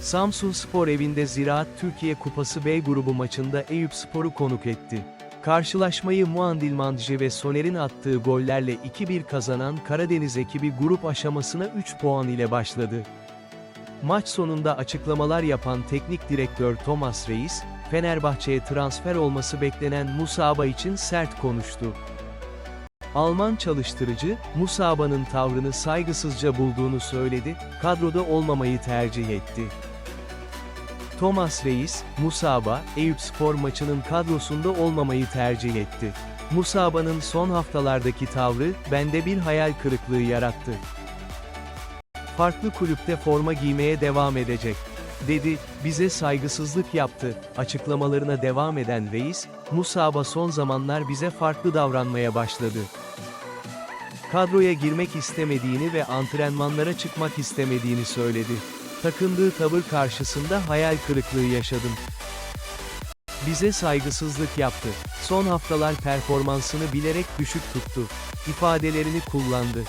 Samsun Spor evinde Ziraat Türkiye Kupası B grubu maçında Eyüp Spor'u konuk etti. Karşılaşmayı Muandil Mandje ve Soner'in attığı gollerle 2-1 kazanan Karadeniz ekibi grup aşamasına 3 puan ile başladı. Maç sonunda açıklamalar yapan teknik direktör Thomas Reis, Fenerbahçe'ye transfer olması beklenen Musaba için sert konuştu. Alman çalıştırıcı, Musaba'nın tavrını saygısızca bulduğunu söyledi, kadroda olmamayı tercih etti. Thomas Reis, Musaba, Eyüp Spor maçının kadrosunda olmamayı tercih etti. Musaba'nın son haftalardaki tavrı, bende bir hayal kırıklığı yarattı. Farklı kulüpte forma giymeye devam edecek. Dedi, bize saygısızlık yaptı, açıklamalarına devam eden reis, Musaba son zamanlar bize farklı davranmaya başladı. Kadroya girmek istemediğini ve antrenmanlara çıkmak istemediğini söyledi. Takındığı tavır karşısında hayal kırıklığı yaşadım. Bize saygısızlık yaptı. Son haftalar performansını bilerek düşük tuttu. ifadelerini kullandı.